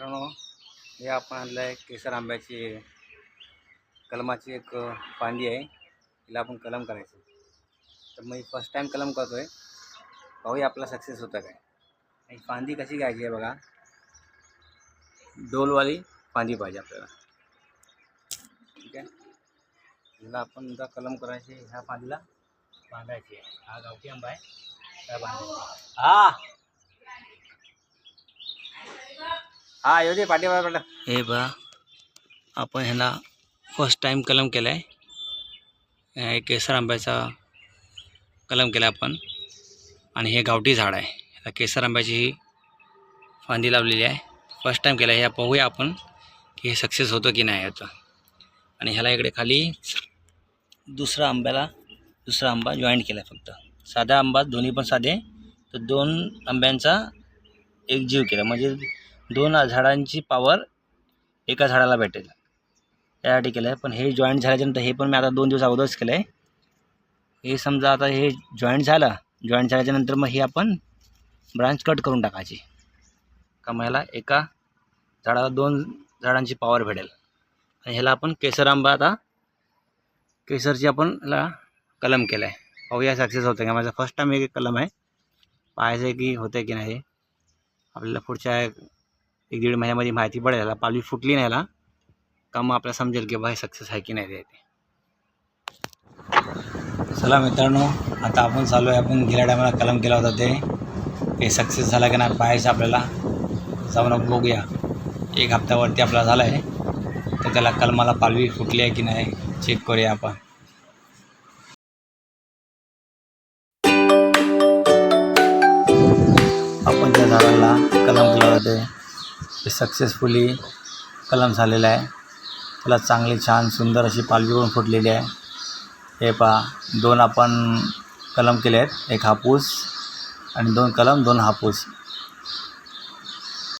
मित्रांनो हे आपण आणलं आहे केसर आंब्याची कलमाची एक फांदी आहे. तिला आपण कलम करायचं. तर मी फर्स्ट टाईम कलम करतो आहे पाहूया आपला सक्सेस होतं काय. आणि फांदी कशी घ्यायची आहे बघा. डोलवाली फांदी पाहिजे आपल्याला. ठीक आहे. तिला आपण जर कलम करायची. ह्या फांदीला बांधायची आहे. हा गावठी आंबा आहे. त्या बांधायची हा! हा येऊ दे हे बा आपण ह्याला फर्स्ट टाईम कलम केला आहे केसर आंब्याचा कलम केला आपण. आणि हे गावठी झाड आहे. ह्याला केसर आंब्याची ही फांदी लावलेली आहे. फर्स्ट टाईम केला आहे ह्या पाहूया आपण की हे सक्सेस होतं की नाही होतं आणि ह्याला इकडे खाली दुसरा आंब्याला दुसरा आंबा जॉईंट केला आहे फक्त. साधा आंबा दोन्ही पण साधे. तर दोन आंब्यांचा एक जीव केला. म्हणजे दोन झाडांची पावर एका झाडाला भेटेल. त्यासाठी केलं आहे पण हे जॉईंट झाल्याच्यानंतर हे पण मी आता दोन दिवस अगोदरच केलं आहे हे समजा आता हे जॉईंट झालं जॉईंट झाल्याच्यानंतर मग हे आपण ब्रांच कट करून टाकायची. का ह्याला एका झाडाला दोन झाडांची पावर भेटेल. आणि ह्याला आपण केसर आंबा आता केसरची आपण ह्याला कलम केला आहे पाहूया सक्सेस होतं का? माझा फर्स्ट टाईम एक कलम आहे. पाहायचं आहे की होतं की नाही. आपल्याला पुढच्या एक दीड महिन्यामध्ये माहिती पडेल ह्याला पालवी फुटली नाही ह्याला का मग आपल्याला समजेल की बाय सक्सेस आहे की नाही ते. चला मित्रांनो आता आपण चालू आहे. आपण गेल्या टायमाला कलम केला होता ते. ते सक्सेस झाला की नाही पाहायचं आपल्याला. जाऊन बघूया. एक हप्त्यावरती आपला झाला आहे तर त्याला कलमाला पालवी फुटली आहे की नाही चेक करूया आपण. आपण त्या झाडाला कलम केला होते ते सक्सेसफुली कलम झालेलं आहे. त्याला चांगली छान सुंदर अशी पालवी पण फुटलेली आहे. हे पहा दोन आपण कलम केले आहेत एक हापूस आणि दोन कलम दोन हापूस.